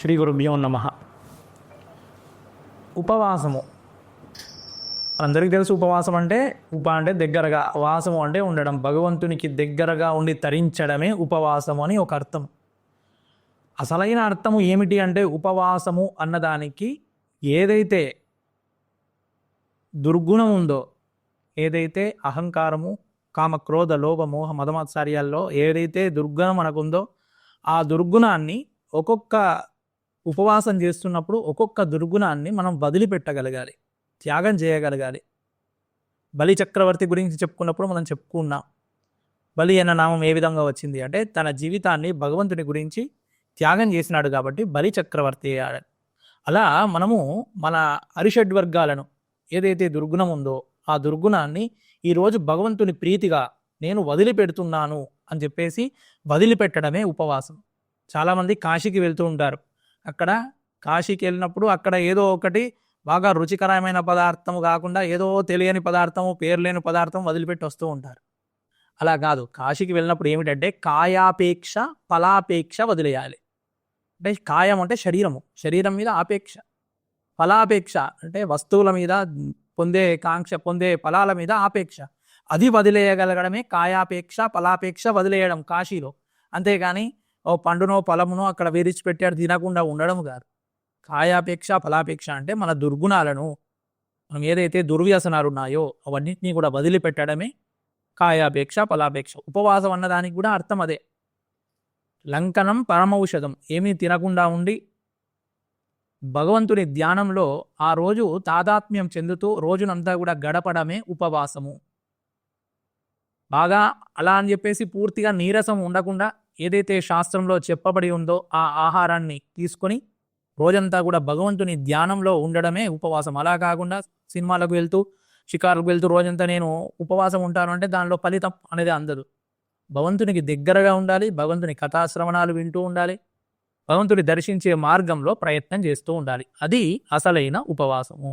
శ్రీ గురుభ్యో నమ. ఉపవాసము. అందరికీ తెలుసు ఉపవాసం అంటే ఉప అంటే దగ్గరగా వాసము అంటే ఉండడం భగవంతునికి దగ్గరగా ఉండి తరించడమే ఉపవాసము అని ఒక అర్థం. అసలైన అర్థము ఏమిటి అంటే ఉపవాసము అన్నదానికి ఏదైతే దుర్గుణం ఉందో ఏదైతే అహంకారము కామ క్రోధ లోభ మోహ మదమాత్సర్యాల్లో ఏదైతే దుర్గుణం మనకుందో ఆ దుర్గుణాన్ని ఒక్కొక్క ఉపవాసం చేస్తున్నప్పుడు ఒక్కొక్క దుర్గుణాన్ని మనం వదిలిపెట్టగలగాలి త్యాగం చేయగలగాలి. బలి చక్రవర్తి గురించి చెప్పుకున్నప్పుడు మనం చెప్పుకున్నాం బలి అన్న నామం ఏ విధంగా వచ్చింది అంటే తన జీవితాన్ని భగవంతుని గురించి త్యాగం చేసినాడు కాబట్టి బలి చక్రవర్తి అయ్యాడు. అలా మనము మన అరిషడ్ వర్గాలను ఏదైతే దుర్గుణం ఉందో ఆ దుర్గుణాన్ని ఈరోజు భగవంతుని ప్రీతిగా నేను వదిలిపెడుతున్నాను అని చెప్పేసి వదిలిపెట్టడమే ఉపవాసం. చాలామంది కాశీకి వెళ్తూ ఉంటారు. అక్కడ కాశీకి వెళ్ళినప్పుడు అక్కడ ఏదో ఒకటి బాగా రుచికరమైన పదార్థం కాకుండా ఏదో తెలియని పదార్థము పేరు లేని పదార్థం వదిలిపెట్టి వస్తూ ఉంటారు. అలా కాదు. కాశీకి వెళ్ళినప్పుడు ఏమిటంటే కాయాపేక్ష ఫలాపేక్ష వదిలేయాలి. అంటే కాయం అంటే శరీరము. శరీరం మీద ఆపేక్ష. ఫలాపేక్ష అంటే వస్తువుల మీద పొందే కాంక్ష పొందే ఫలాల మీద ఆపేక్ష. అది వదిలేయగలగడమే కాయాపేక్ష ఫలాపేక్ష వదిలేయడం కాశీలో. అంతేగాని ఓ పండునో ఫలమునో అక్కడ విరిచి పెట్టాడు తినకుండా ఉండడం కాదు. కాయాపేక్ష ఫలాపేక్ష అంటే మన దుర్గుణాలను మనం ఏదైతే దుర్వ్యసనాలు ఉన్నాయో అవన్నింటినీ కూడా వదిలిపెట్టడమే కాయాపేక్ష ఫలాపేక్ష. ఉపవాసం అన్నదానికి కూడా అర్థం అదే. లంకనం పరమౌషధం ఏమీ తినకుండా ఉండి భగవంతుని ధ్యానంలో ఆ రోజు తాదాత్మ్యం చెందుతూ రోజునంతా కూడా గడపడమే ఉపవాసము. బాగా అలా అని చెప్పేసి పూర్తిగా నీరసం ఉండకుండా ఏదైతే శాస్త్రంలో చెప్పబడి ఉందో ఆ ఆహారాన్ని తీసుకొని రోజంతా కూడా భగవంతుని ధ్యానంలో ఉండడమే ఉపవాసం. అలా కాకుండా సినిమాలకు వెళ్తూ షికారులకు వెళ్తూ రోజంతా నేను ఉపవాసం ఉంటాను అంటే దానిలో ఫలితం అనేది అందదు. భగవంతునికి దగ్గరగా ఉండాలి భగవంతుని కథాశ్రవణాలు వింటూ ఉండాలి భగవంతుని దర్శించే మార్గంలో ప్రయత్నం చేస్తూ ఉండాలి. అది అసలైన ఉపవాసము.